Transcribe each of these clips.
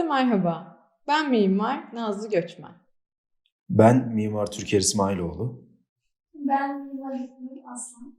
Herkese merhaba. Ben mimar Nazlı Göçmen. Ben Mimar Türker İsmailoğlu. Ben Mimar İklim Aslan.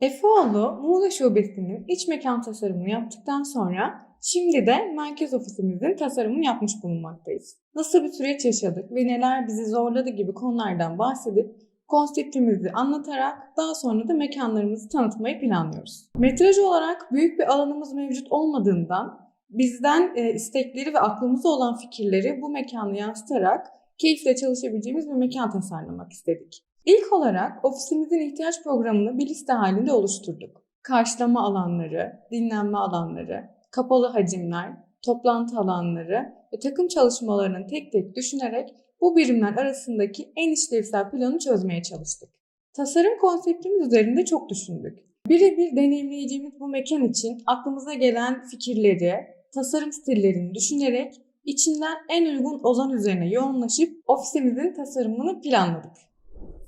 Efeoğlu, Muğla Şubesi'nin iç mekan tasarımını yaptıktan sonra şimdi de merkez ofisimizin tasarımını yapmış bulunmaktayız. Nasıl bir süreç yaşadık ve neler bizi zorladı gibi konulardan bahsedip konseptimizi anlatarak daha sonra da mekanlarımızı tanıtmayı planlıyoruz. Metraj olarak büyük bir alanımız mevcut olmadığından bizden e, istekleri ve aklımızda olan fikirleri bu mekanda yansıtarak keyifle çalışabileceğimiz bir mekan tasarlamak istedik. İlk olarak ofisimizin ihtiyaç programını bir liste halinde oluşturduk. Karşılama alanları, dinlenme alanları, kapalı hacimler, toplantı alanları ve takım çalışmalarının tek tek düşünerek bu birimler arasındaki en işlevsel planı çözmeye çalıştık. Tasarım konseptimiz üzerinde çok düşündük. Birebir deneyimleyeceğimiz bu mekan için aklımıza gelen fikirleri, tasarım stillerini düşünerek içinden en uygun ozan üzerine yoğunlaşıp ofisimizin tasarımını planladık.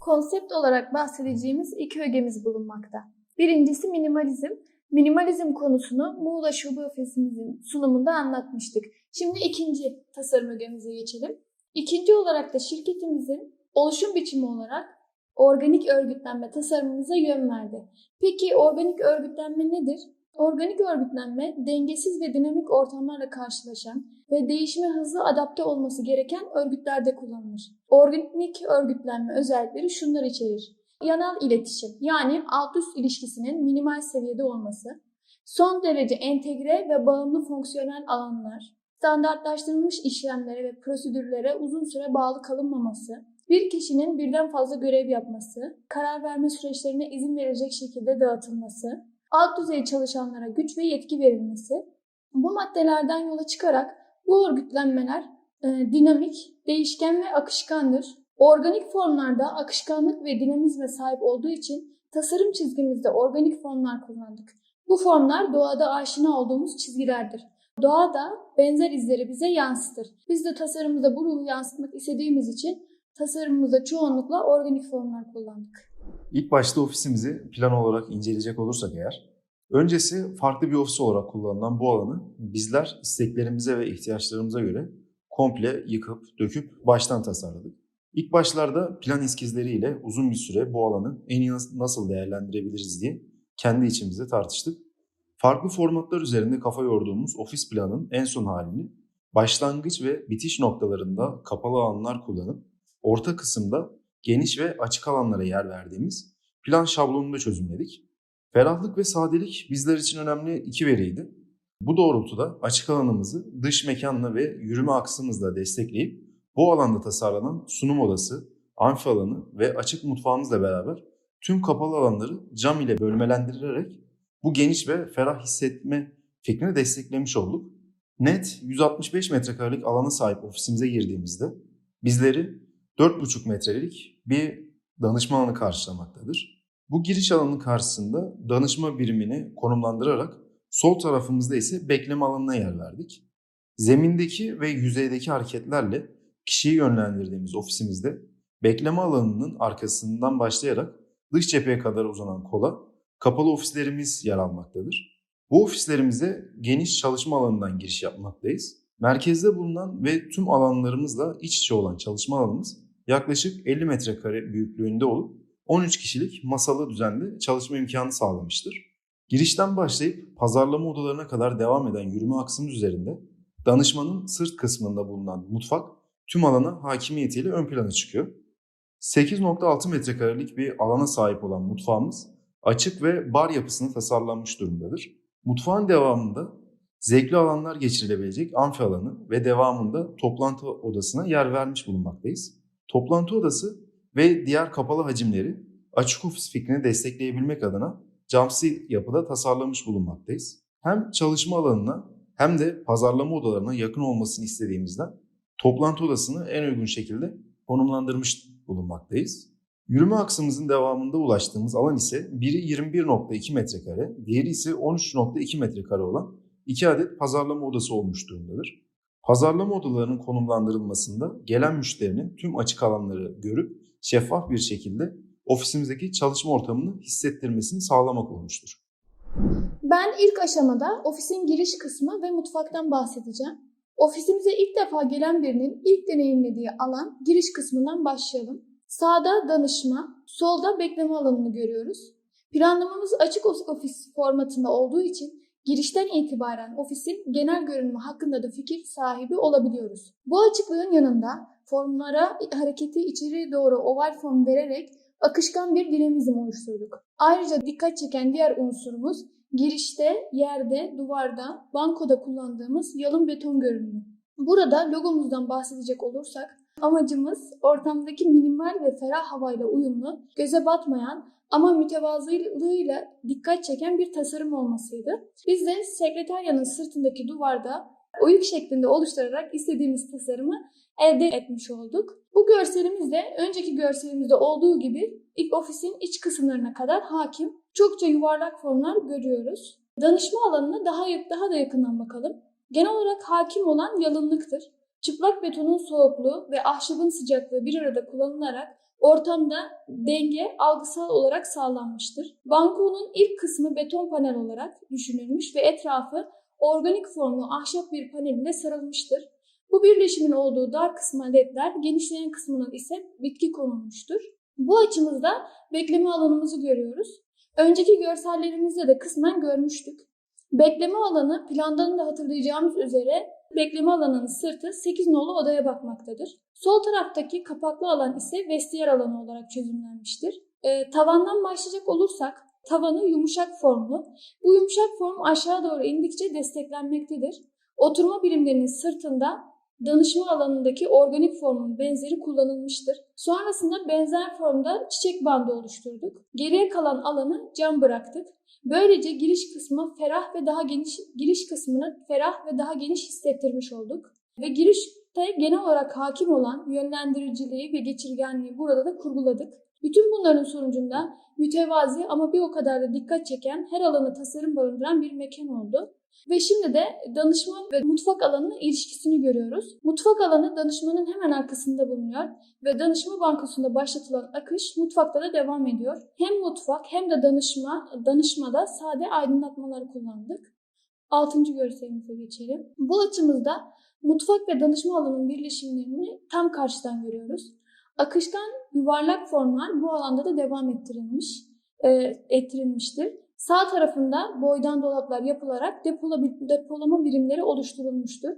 Konsept olarak bahsedeceğimiz iki ögemiz bulunmakta. Birincisi minimalizm. Minimalizm konusunu Muğla Şube Ofisimizin sunumunda anlatmıştık. Şimdi ikinci tasarım ögemize geçelim. İkinci olarak da şirketimizin oluşum biçimi olarak organik örgütlenme tasarımımıza yön verdi. Peki organik örgütlenme nedir? Organik örgütlenme dengesiz ve dinamik ortamlarla karşılaşan ve değişime hızlı adapte olması gereken örgütlerde kullanılır. Organik örgütlenme özellikleri şunlar içerir. Yanal iletişim yani alt üst ilişkisinin minimal seviyede olması, son derece entegre ve bağımlı fonksiyonel alanlar, standartlaştırılmış işlemlere ve prosedürlere uzun süre bağlı kalınmaması, bir kişinin birden fazla görev yapması, karar verme süreçlerine izin verecek şekilde dağıtılması, alt düzey çalışanlara güç ve yetki verilmesi. Bu maddelerden yola çıkarak bu örgütlenmeler e, dinamik, değişken ve akışkandır. Organik formlarda akışkanlık ve dinamizme sahip olduğu için tasarım çizgimizde organik formlar kullandık. Bu formlar doğada aşina olduğumuz çizgilerdir. Doğa da benzer izleri bize yansıtır. Biz de tasarımımızda bu ruhu yansıtmak istediğimiz için tasarımımızda çoğunlukla organik formlar kullandık. İlk başta ofisimizi plan olarak inceleyecek olursak eğer, öncesi farklı bir ofis olarak kullanılan bu alanı bizler isteklerimize ve ihtiyaçlarımıza göre komple yıkıp, döküp baştan tasarladık. İlk başlarda plan eskizleriyle uzun bir süre bu alanı en iyi nasıl değerlendirebiliriz diye kendi içimizde tartıştık. Farklı formatlar üzerinde kafa yorduğumuz ofis planın en son halini başlangıç ve bitiş noktalarında kapalı alanlar kullanıp orta kısımda geniş ve açık alanlara yer verdiğimiz plan şablonunda çözümledik. Ferahlık ve sadelik bizler için önemli iki veriydi. Bu doğrultuda açık alanımızı dış mekanla ve yürüme aksımızla destekleyip bu alanda tasarlanan sunum odası, amfi alanı ve açık mutfağımızla beraber tüm kapalı alanları cam ile bölmelendirerek bu geniş ve ferah hissetme fikrini desteklemiş olduk. Net 165 metrekarelik alana sahip ofisimize girdiğimizde bizleri 4,5 metrelik bir danışma alanı karşılamaktadır. Bu giriş alanının karşısında danışma birimini konumlandırarak sol tarafımızda ise bekleme alanına yer verdik. Zemindeki ve yüzeydeki hareketlerle kişiyi yönlendirdiğimiz ofisimizde bekleme alanının arkasından başlayarak dış cepheye kadar uzanan kola kapalı ofislerimiz yer almaktadır. Bu ofislerimize geniş çalışma alanından giriş yapmaktayız. Merkezde bulunan ve tüm alanlarımızla iç içe olan çalışma alanımız yaklaşık 50 metrekare büyüklüğünde olup 13 kişilik masalı düzenli çalışma imkanı sağlamıştır. Girişten başlayıp pazarlama odalarına kadar devam eden yürüme aksımız üzerinde danışmanın sırt kısmında bulunan mutfak tüm alana hakimiyetiyle ön plana çıkıyor. 8.6 metrekarelik bir alana sahip olan mutfağımız açık ve bar yapısını tasarlanmış durumdadır. Mutfağın devamında zevkli alanlar geçirilebilecek amfi alanı ve devamında toplantı odasına yer vermiş bulunmaktayız. Toplantı odası ve diğer kapalı hacimleri açık ofis fikrini destekleyebilmek adına camsı yapıda tasarlamış bulunmaktayız. Hem çalışma alanına hem de pazarlama odalarına yakın olmasını istediğimizden toplantı odasını en uygun şekilde konumlandırmış bulunmaktayız. Yürüme aksımızın devamında ulaştığımız alan ise biri 21.2 metrekare, diğeri ise 13.2 metrekare olan iki adet pazarlama odası olmuş durumdadır. Pazarlama odalarının konumlandırılmasında gelen müşterinin tüm açık alanları görüp şeffaf bir şekilde ofisimizdeki çalışma ortamını hissettirmesini sağlamak olmuştur. Ben ilk aşamada ofisin giriş kısmı ve mutfaktan bahsedeceğim. Ofisimize ilk defa gelen birinin ilk deneyimlediği alan giriş kısmından başlayalım. Sağda danışma, solda bekleme alanını görüyoruz. Planlamamız açık ofis formatında olduğu için girişten itibaren ofisin genel görünümü hakkında da fikir sahibi olabiliyoruz. Bu açıklığın yanında formlara hareketi içeri doğru oval form vererek akışkan bir dinamizm oluşturduk. Ayrıca dikkat çeken diğer unsurumuz girişte, yerde, duvarda, bankoda kullandığımız yalın beton görünümü. Burada logomuzdan bahsedecek olursak amacımız ortamdaki minimal ve ferah havayla uyumlu, göze batmayan ama mütevazılığıyla dikkat çeken bir tasarım olmasıydı. Biz de sekreteryanın sırtındaki duvarda oyuk şeklinde oluşturarak istediğimiz tasarımı elde etmiş olduk. Bu görselimiz de önceki görselimizde olduğu gibi ilk ofisin iç kısımlarına kadar hakim. Çokça yuvarlak formlar görüyoruz. Danışma alanına daha daha da yakından bakalım. Genel olarak hakim olan yalınlıktır. Çıplak betonun soğukluğu ve ahşabın sıcaklığı bir arada kullanılarak ortamda denge algısal olarak sağlanmıştır. Bankonun ilk kısmı beton panel olarak düşünülmüş ve etrafı organik formlu ahşap bir panel ile sarılmıştır. Bu birleşimin olduğu dar kısma ledler, genişleyen kısmına ise bitki konulmuştur. Bu açımızda bekleme alanımızı görüyoruz. Önceki görsellerimizde de kısmen görmüştük. Bekleme alanı plandan da hatırlayacağımız üzere bekleme alanının sırtı 8 nolu odaya bakmaktadır. Sol taraftaki kapaklı alan ise vestiyer alanı olarak çözümlenmiştir. Ee, tavandan başlayacak olursak tavanı yumuşak formlu. Bu yumuşak form aşağı doğru indikçe desteklenmektedir. Oturma birimlerinin sırtında danışma alanındaki organik formun benzeri kullanılmıştır. Sonrasında benzer formda çiçek bandı oluşturduk. Geriye kalan alanı cam bıraktık. Böylece giriş kısmı ferah ve daha geniş giriş kısmını ferah ve daha geniş hissettirmiş olduk. Ve girişte genel olarak hakim olan yönlendiriciliği ve geçirgenliği burada da kurguladık. Bütün bunların sonucunda mütevazi ama bir o kadar da dikkat çeken her alanı tasarım barındıran bir mekan oldu. Ve şimdi de danışma ve mutfak alanının ilişkisini görüyoruz. Mutfak alanı danışmanın hemen arkasında bulunuyor ve danışma bankosunda başlatılan akış mutfakta da devam ediyor. Hem mutfak hem de danışma danışmada sade aydınlatmaları kullandık. Altıncı görselimize geçelim. Bu açımızda mutfak ve danışma alanının birleşimlerini tam karşıdan görüyoruz. Akışkan yuvarlak formlar bu alanda da devam ettirilmiş, e, ettirilmiştir. Sağ tarafında boydan dolaplar yapılarak depola, depolama birimleri oluşturulmuştur.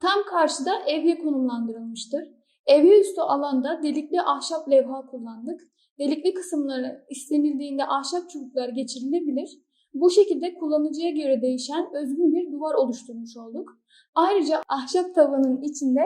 Tam karşıda evye konumlandırılmıştır. Evye üstü alanda delikli ahşap levha kullandık. Delikli kısımları istenildiğinde ahşap çubuklar geçirilebilir. Bu şekilde kullanıcıya göre değişen özgün bir duvar oluşturmuş olduk. Ayrıca ahşap tavanın içinde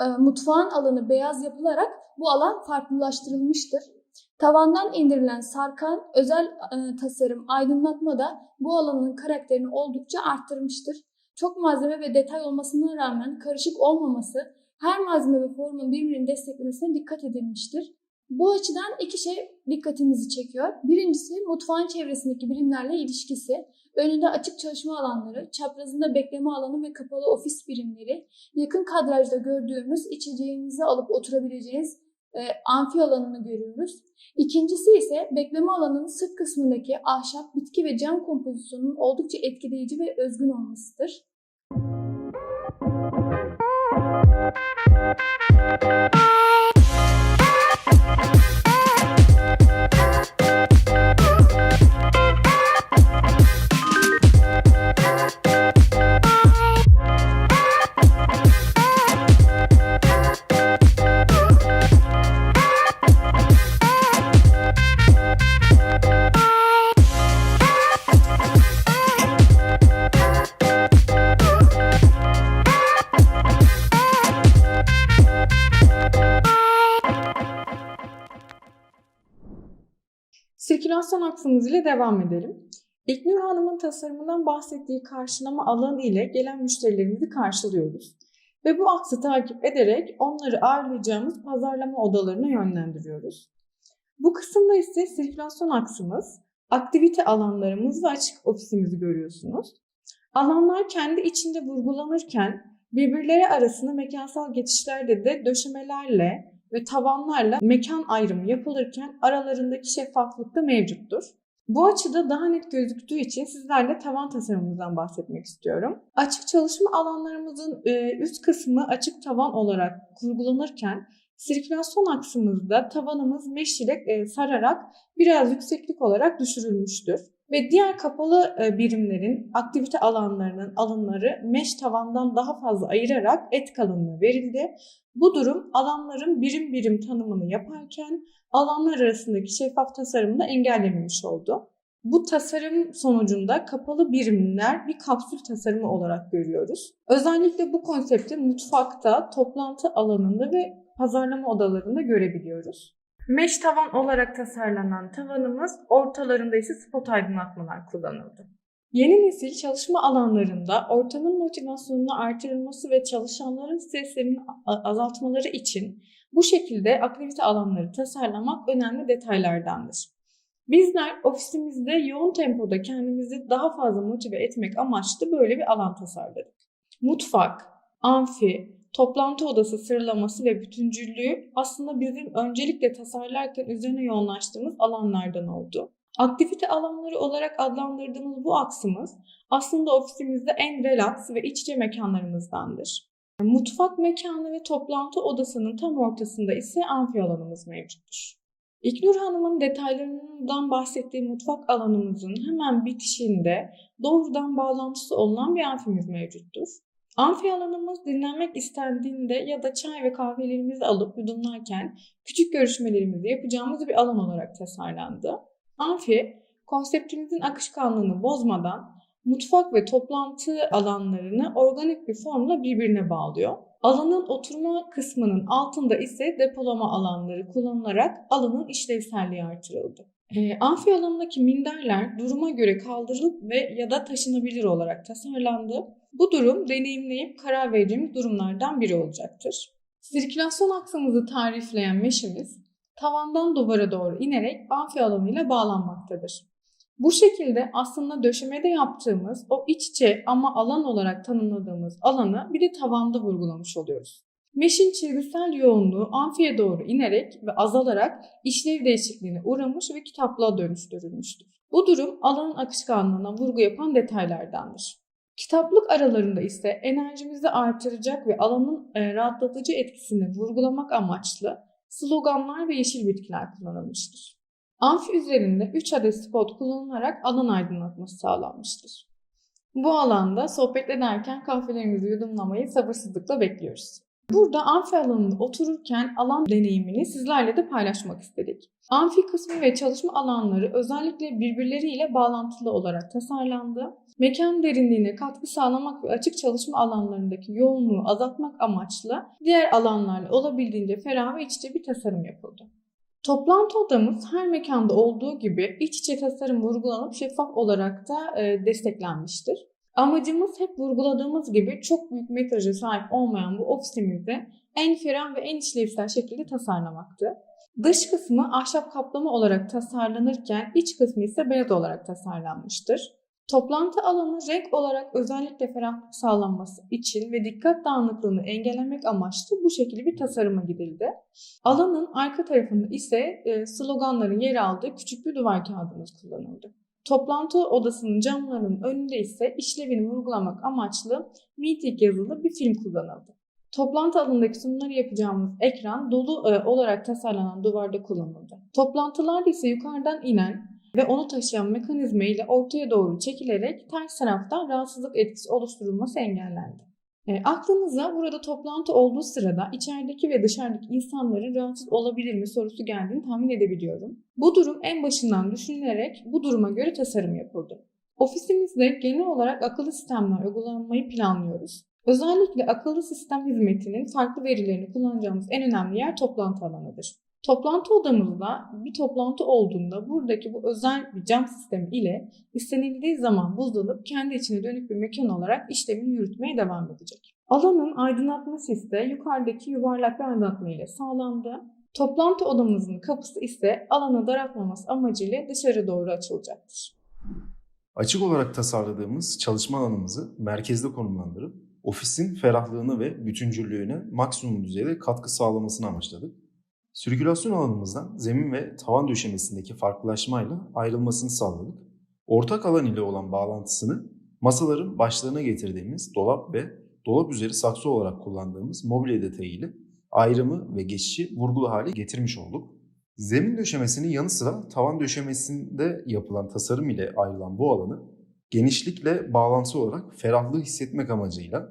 e, mutfağın alanı beyaz yapılarak bu alan farklılaştırılmıştır. Tavandan indirilen sarkan özel e, tasarım aydınlatma da bu alanın karakterini oldukça arttırmıştır. Çok malzeme ve detay olmasına rağmen karışık olmaması, her malzeme ve formun birbirini desteklemesine dikkat edilmiştir. Bu açıdan iki şey dikkatimizi çekiyor. Birincisi mutfağın çevresindeki birimlerle ilişkisi. Önünde açık çalışma alanları, çaprazında bekleme alanı ve kapalı ofis birimleri, yakın kadrajda gördüğümüz içeceğinizi alıp oturabileceğiniz e, amfi alanını görüyoruz. İkincisi ise bekleme alanının sırt kısmındaki ahşap, bitki ve cam kompozisyonunun oldukça etkileyici ve özgün olmasıdır. Sirkülasyon aksımız ile devam edelim. İlknur Hanım'ın tasarımından bahsettiği karşılama alanı ile gelen müşterilerimizi karşılıyoruz. Ve bu aksı takip ederek onları ağırlayacağımız pazarlama odalarına yönlendiriyoruz. Bu kısımda ise sirkülasyon aksımız, aktivite alanlarımız ve açık ofisimizi görüyorsunuz. Alanlar kendi içinde vurgulanırken birbirleri arasında mekansal geçişlerde de döşemelerle ve tavanlarla mekan ayrımı yapılırken aralarındaki şeffaflık da mevcuttur. Bu açıda daha net gözüktüğü için sizlerle tavan tasarımımızdan bahsetmek istiyorum. Açık çalışma alanlarımızın e, üst kısmı açık tavan olarak kurgulanırken sirkülasyon aksımızda tavanımız mesh ile sararak biraz yükseklik olarak düşürülmüştür. Ve diğer kapalı e, birimlerin aktivite alanlarının alanları mesh tavandan daha fazla ayırarak et kalınlığı verildi. Bu durum alanların birim birim tanımını yaparken alanlar arasındaki şeffaf tasarımını engellememiş oldu. Bu tasarım sonucunda kapalı birimler bir kapsül tasarımı olarak görüyoruz. Özellikle bu konsepti mutfakta, toplantı alanında ve pazarlama odalarında görebiliyoruz. Mesh tavan olarak tasarlanan tavanımız ortalarında ise spot aydınlatmalar kullanıldı. Yeni nesil çalışma alanlarında ortamın motivasyonunu artırılması ve çalışanların streslerini azaltmaları için bu şekilde aktivite alanları tasarlamak önemli detaylardandır. Bizler ofisimizde yoğun tempoda kendimizi daha fazla motive etmek amaçlı böyle bir alan tasarladık. Mutfak, amfi, toplantı odası sıralaması ve bütüncüllüğü aslında bizim öncelikle tasarlarken üzerine yoğunlaştığımız alanlardan oldu. Aktivite alanları olarak adlandırdığımız bu aksımız aslında ofisimizde en relax ve iç içe mekanlarımızdandır. Mutfak mekanı ve toplantı odasının tam ortasında ise amfi alanımız mevcuttur. İknur Hanım'ın detaylarından bahsettiği mutfak alanımızın hemen bitişinde doğrudan bağlantısı olunan bir amfimiz mevcuttur. Amfi alanımız dinlenmek istendiğinde ya da çay ve kahvelerimizi alıp yudumlarken küçük görüşmelerimizi yapacağımız bir alan olarak tasarlandı. Amfi, konseptimizin akışkanlığını bozmadan mutfak ve toplantı alanlarını organik bir formla birbirine bağlıyor. Alanın oturma kısmının altında ise depolama alanları kullanılarak alanın işlevselliği artırıldı. E, amfi alanındaki minderler duruma göre kaldırılıp ve ya da taşınabilir olarak tasarlandı. Bu durum deneyimleyip karar vereceğimiz durumlardan biri olacaktır. Sirkülasyon aksımızı tarifleyen meşimiz tavandan duvara doğru inerek amfi alanıyla bağlanmaktadır. Bu şekilde aslında döşemede yaptığımız o iç içe ama alan olarak tanımladığımız alanı bir de tavanda vurgulamış oluyoruz. Meşin çizgisel yoğunluğu amfiye doğru inerek ve azalarak işlev değişikliğine uğramış ve kitaplığa dönüştürülmüştür. Bu durum alanın akışkanlığına vurgu yapan detaylardandır. Kitaplık aralarında ise enerjimizi artıracak ve alanın e, rahatlatıcı etkisini vurgulamak amaçlı sloganlar ve yeşil bitkiler kullanılmıştır. Amfi üzerinde 3 adet spot kullanılarak alan aydınlatması sağlanmıştır. Bu alanda sohbet ederken kahvelerimizi yudumlamayı sabırsızlıkla bekliyoruz. Burada amfi alanında otururken alan deneyimini sizlerle de paylaşmak istedik. Amfi kısmı ve çalışma alanları özellikle birbirleriyle bağlantılı olarak tasarlandı. Mekan derinliğine katkı sağlamak ve açık çalışma alanlarındaki yoğunluğu azaltmak amaçlı diğer alanlarla olabildiğince ferah ve iç içe bir tasarım yapıldı. Toplantı odamız her mekanda olduğu gibi iç içe tasarım vurgulanıp şeffaf olarak da e, desteklenmiştir. Amacımız hep vurguladığımız gibi çok büyük metraja sahip olmayan bu ofisimizi en ferah ve en işlevsel şekilde tasarlamaktı. Dış kısmı ahşap kaplama olarak tasarlanırken iç kısmı ise beyaz olarak tasarlanmıştır. Toplantı alanı renk olarak özellikle ferahlık sağlanması için ve dikkat dağınıklığını engellemek amaçlı bu şekilde bir tasarıma gidildi. Alanın arka tarafında ise e, sloganların yer aldığı küçük bir duvar kağıdımız kullanıldı. Toplantı odasının camlarının önünde ise işlevini vurgulamak amaçlı meeting yazılı bir film kullanıldı. Toplantı alanındaki sunumları yapacağımız ekran dolu e, olarak tasarlanan duvarda kullanıldı. Toplantılarda ise yukarıdan inen ve onu taşıyan mekanizma ile ortaya doğru çekilerek ters taraftan rahatsızlık etkisi oluşturulması engellendi. E, aklınıza burada toplantı olduğu sırada içerideki ve dışarıdaki insanların rahatsız olabilir mi sorusu geldiğini tahmin edebiliyorum. Bu durum en başından düşünülerek bu duruma göre tasarım yapıldı. Ofisimizde genel olarak akıllı sistemler uygulanmayı planlıyoruz. Özellikle akıllı sistem hizmetinin farklı verilerini kullanacağımız en önemli yer toplantı alanıdır. Toplantı odamızda bir toplantı olduğunda buradaki bu özel bir cam sistemi ile istenildiği zaman buzdolup kendi içine dönük bir mekan olarak işlemini yürütmeye devam edecek. Alanın aydınlatması ise yukarıdaki yuvarlak bir aydınlatma ile sağlandı. Toplantı odamızın kapısı ise alanı daraltmaması amacıyla dışarı doğru açılacaktır. Açık olarak tasarladığımız çalışma alanımızı merkezde konumlandırıp ofisin ferahlığını ve bütüncüllüğüne maksimum düzeyde katkı sağlamasını amaçladık. Sirkülasyon alanımızdan zemin ve tavan döşemesindeki farklılaşmayla ayrılmasını sağladık. Ortak alan ile olan bağlantısını masaların başlarına getirdiğimiz dolap ve dolap üzeri saksı olarak kullandığımız mobilya detayı ile ayrımı ve geçişi vurgulu hale getirmiş olduk. Zemin döşemesinin yanı sıra tavan döşemesinde yapılan tasarım ile ayrılan bu alanı genişlikle bağlantısı olarak ferahlığı hissetmek amacıyla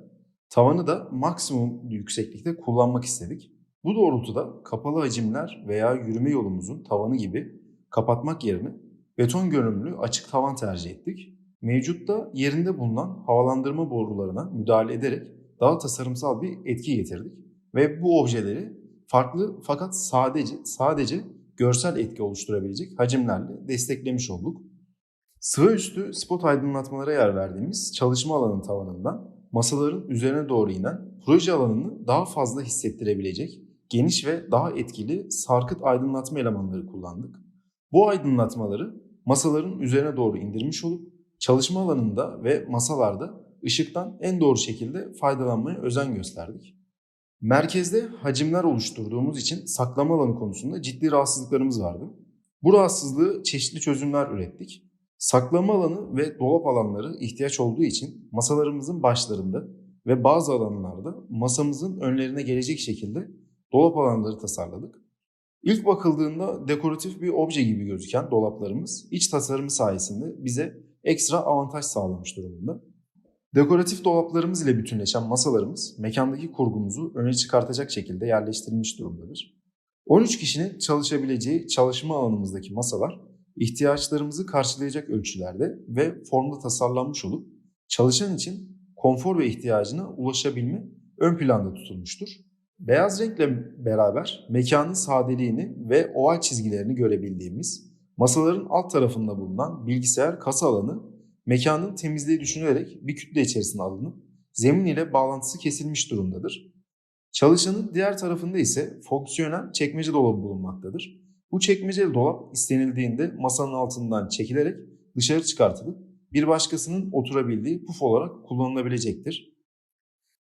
tavanı da maksimum yükseklikte kullanmak istedik. Bu doğrultuda kapalı hacimler veya yürüme yolumuzun tavanı gibi kapatmak yerine beton görünümlü açık tavan tercih ettik. Mevcutta yerinde bulunan havalandırma borularına müdahale ederek daha tasarımsal bir etki getirdik ve bu objeleri farklı fakat sadece sadece görsel etki oluşturabilecek hacimlerle desteklemiş olduk. Sıva üstü spot aydınlatmalara yer verdiğimiz çalışma alanı tavanından masaların üzerine doğru inen proje alanını daha fazla hissettirebilecek geniş ve daha etkili sarkıt aydınlatma elemanları kullandık. Bu aydınlatmaları masaların üzerine doğru indirmiş olup çalışma alanında ve masalarda ışıktan en doğru şekilde faydalanmaya özen gösterdik. Merkezde hacimler oluşturduğumuz için saklama alanı konusunda ciddi rahatsızlıklarımız vardı. Bu rahatsızlığı çeşitli çözümler ürettik. Saklama alanı ve dolap alanları ihtiyaç olduğu için masalarımızın başlarında ve bazı alanlarda masamızın önlerine gelecek şekilde dolap alanları tasarladık. İlk bakıldığında dekoratif bir obje gibi gözüken dolaplarımız iç tasarımı sayesinde bize ekstra avantaj sağlamış durumunda. Dekoratif dolaplarımız ile bütünleşen masalarımız mekandaki kurgumuzu öne çıkartacak şekilde yerleştirilmiş durumdadır. 13 kişinin çalışabileceği çalışma alanımızdaki masalar ihtiyaçlarımızı karşılayacak ölçülerde ve formda tasarlanmış olup çalışan için konfor ve ihtiyacına ulaşabilme ön planda tutulmuştur. Beyaz renkle beraber mekanın sadeliğini ve oval çizgilerini görebildiğimiz masaların alt tarafında bulunan bilgisayar kasa alanı mekanın temizliği düşünülerek bir kütle içerisine alınıp zemin ile bağlantısı kesilmiş durumdadır. Çalışanın diğer tarafında ise fonksiyonel çekmece dolabı bulunmaktadır. Bu çekmeceli dolap istenildiğinde masanın altından çekilerek dışarı çıkartılıp bir başkasının oturabildiği puf olarak kullanılabilecektir.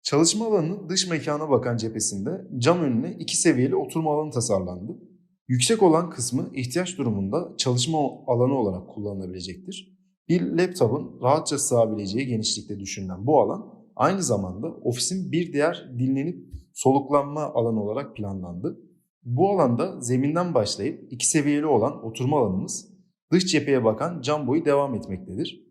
Çalışma alanının dış mekana bakan cephesinde cam önüne iki seviyeli oturma alanı tasarlandı. Yüksek olan kısmı ihtiyaç durumunda çalışma alanı olarak kullanılabilecektir. Bir laptopun rahatça sığabileceği genişlikte düşünülen bu alan aynı zamanda ofisin bir diğer dinlenip soluklanma alanı olarak planlandı. Bu alanda zeminden başlayıp iki seviyeli olan oturma alanımız dış cepheye bakan cam boyu devam etmektedir.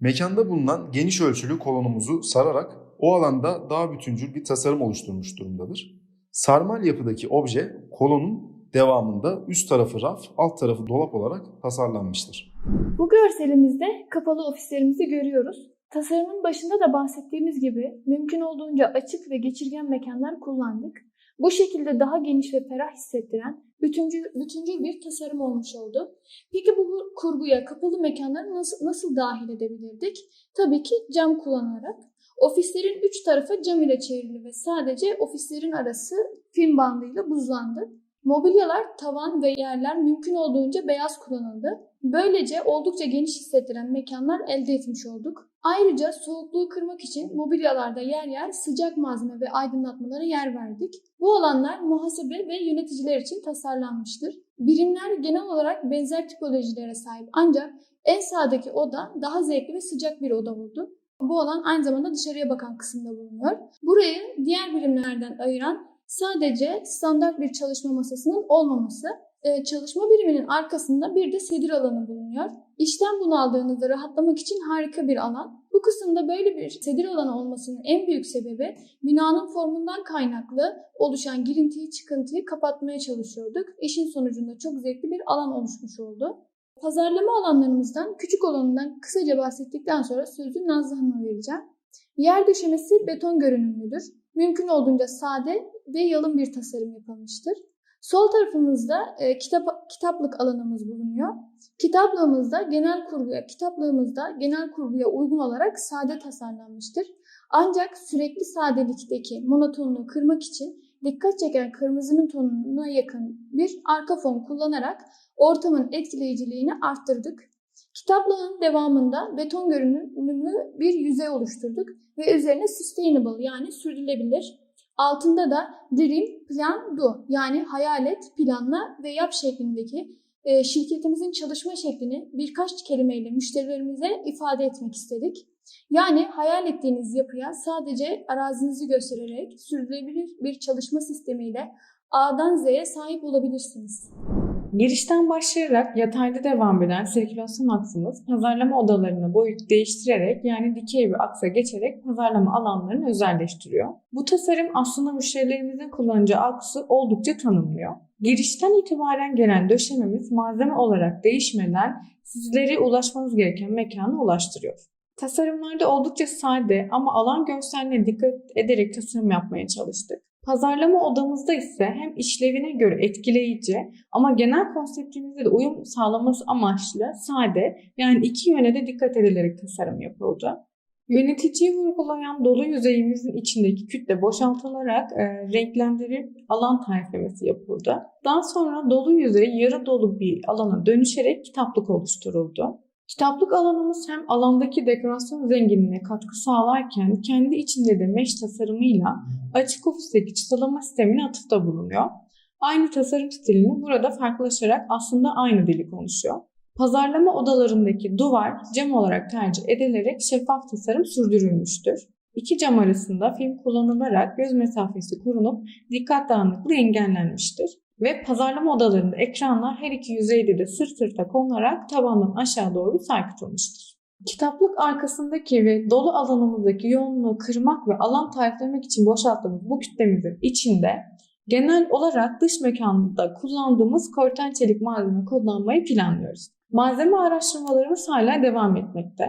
Mekanda bulunan geniş ölçülü kolonumuzu sararak o alanda daha bütüncül bir tasarım oluşturmuş durumdadır. Sarmal yapıdaki obje kolonun devamında üst tarafı raf, alt tarafı dolap olarak tasarlanmıştır. Bu görselimizde kapalı ofislerimizi görüyoruz. Tasarımın başında da bahsettiğimiz gibi mümkün olduğunca açık ve geçirgen mekanlar kullandık. Bu şekilde daha geniş ve ferah hissettiren bütüncül, bütüncül bir tasarım olmuş oldu. Peki bu kurguya kapalı mekanları nasıl, nasıl dahil edebilirdik? Tabii ki cam kullanarak. Ofislerin üç tarafı cam ile çevrili ve sadece ofislerin arası film bandıyla buzlandı. Mobilyalar, tavan ve yerler mümkün olduğunca beyaz kullanıldı. Böylece oldukça geniş hissettiren mekanlar elde etmiş olduk. Ayrıca soğukluğu kırmak için mobilyalarda yer yer sıcak malzeme ve aydınlatmalara yer verdik. Bu alanlar muhasebe ve yöneticiler için tasarlanmıştır. Birimler genel olarak benzer tipolojilere sahip ancak en sağdaki oda daha zevkli ve sıcak bir oda oldu. Bu alan aynı zamanda dışarıya bakan kısımda bulunuyor. Burayı diğer birimlerden ayıran sadece standart bir çalışma masasının olmaması. Ee, çalışma biriminin arkasında bir de sedir alanı bulunuyor. İşten bunaldığınızda rahatlamak için harika bir alan. Bu kısımda böyle bir sedir alanı olmasının en büyük sebebi binanın formundan kaynaklı oluşan girintiyi çıkıntıyı kapatmaya çalışıyorduk. İşin sonucunda çok zevkli bir alan oluşmuş oldu. Pazarlama alanlarımızdan küçük olanından kısaca bahsettikten sonra sözü Nazlı Hanım'a vereceğim. Yer döşemesi beton görünümlüdür. Mümkün olduğunca sade ve yalın bir tasarım yapılmıştır. Sol tarafımızda e, kitap kitaplık alanımız bulunuyor. Kitaplığımızda genel kurguya, kitaplığımızda genel kurguya uygun olarak sade tasarlanmıştır. Ancak sürekli sadelikteki monotonluğu kırmak için dikkat çeken kırmızının tonuna yakın bir arka fon kullanarak ortamın etkileyiciliğini arttırdık. Kitaplığın devamında beton görünümlü bir yüzey oluşturduk ve üzerine sustainable yani sürdürülebilir Altında da dream, plan, do yani hayal et, planla ve yap şeklindeki e, şirketimizin çalışma şeklini birkaç kelimeyle müşterilerimize ifade etmek istedik. Yani hayal ettiğiniz yapıya sadece arazinizi göstererek sürdürülebilir bir çalışma sistemiyle A'dan Z'ye sahip olabilirsiniz. Girişten başlayarak yatayda devam eden sirkülasyon aksımız pazarlama odalarına boyut değiştirerek yani dikey bir aksa geçerek pazarlama alanlarını özelleştiriyor. Bu tasarım aslında müşterilerimizin kullanacağı aksı oldukça tanımlıyor. Girişten itibaren gelen döşememiz malzeme olarak değişmeden sizlere ulaşmanız gereken mekana ulaştırıyor. Tasarımlarda oldukça sade ama alan görselliğine dikkat ederek tasarım yapmaya çalıştık. Pazarlama odamızda ise hem işlevine göre etkileyici ama genel konseptimizde de uyum sağlaması amaçlı sade yani iki yöne de dikkat edilerek tasarım yapıldı. Yöneticiyi vurgulayan dolu yüzeyimizin içindeki kütle boşaltılarak e, renklendirip alan tariflemesi yapıldı. Daha sonra dolu yüzey yarı dolu bir alana dönüşerek kitaplık oluşturuldu. Kitaplık alanımız hem alandaki dekorasyon zenginliğine katkı sağlarken kendi içinde de mesh tasarımıyla açık ofisteki çıtalama sistemine atıfta bulunuyor. Aynı tasarım stilini burada farklılaşarak aslında aynı dili konuşuyor. Pazarlama odalarındaki duvar cam olarak tercih edilerek şeffaf tasarım sürdürülmüştür. İki cam arasında film kullanılarak göz mesafesi korunup dikkat dağınıklığı engellenmiştir. Ve pazarlama odalarında ekranlar her iki yüzeyde de sırt sırta konularak tabandan aşağı doğru sarkıtılmıştır. Kitaplık arkasındaki ve dolu alanımızdaki yoğunluğu kırmak ve alan tariflemek için boşalttığımız bu kütlemizin içinde genel olarak dış mekanda kullandığımız korten çelik malzeme kullanmayı planlıyoruz. Malzeme araştırmalarımız hala devam etmekte.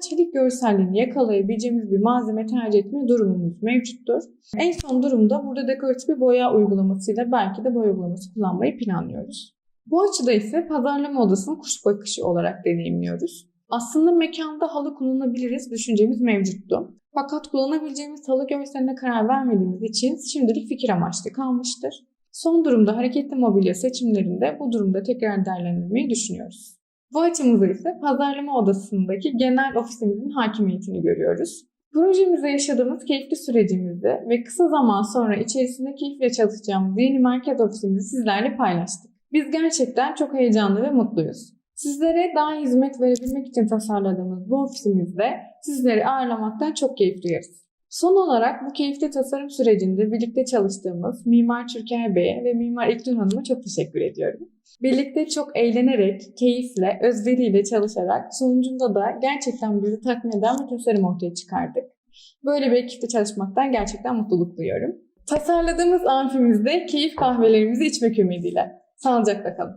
Çelik görselliğini yakalayabileceğimiz bir malzeme tercih etme durumumuz mevcuttur. En son durumda burada dekoratif bir boya uygulamasıyla belki de boya uygulaması kullanmayı planlıyoruz. Bu açıda ise pazarlama odasını kuş bakışı olarak deneyimliyoruz. Aslında mekanda halı kullanabiliriz düşüncemiz mevcuttu. Fakat kullanabileceğimiz halı görseline karar vermediğimiz için şimdilik fikir amaçlı kalmıştır. Son durumda hareketli mobilya seçimlerinde bu durumda tekrar değerlendirmeyi düşünüyoruz. Bu açımızda ise pazarlama odasındaki genel ofisimizin hakimiyetini görüyoruz. Projemize yaşadığımız keyifli sürecimizde ve kısa zaman sonra içerisinde keyifle çalışacağımız yeni merkez ofisimizi sizlerle paylaştık. Biz gerçekten çok heyecanlı ve mutluyuz. Sizlere daha iyi hizmet verebilmek için tasarladığımız bu ofisimizde sizleri ağırlamaktan çok keyif duyarız. Son olarak bu keyifli tasarım sürecinde birlikte çalıştığımız Mimar Türker Bey'e ve Mimar İlknur Hanım'a çok teşekkür ediyorum. Birlikte çok eğlenerek, keyifle, özveriyle çalışarak sonucunda da gerçekten bizi tatmin eden bir tasarım ortaya çıkardık. Böyle bir ekiple çalışmaktan gerçekten mutluluk duyuyorum. Tasarladığımız amfimizde keyif kahvelerimizi içmek ümidiyle. Sağlıcakla kalın.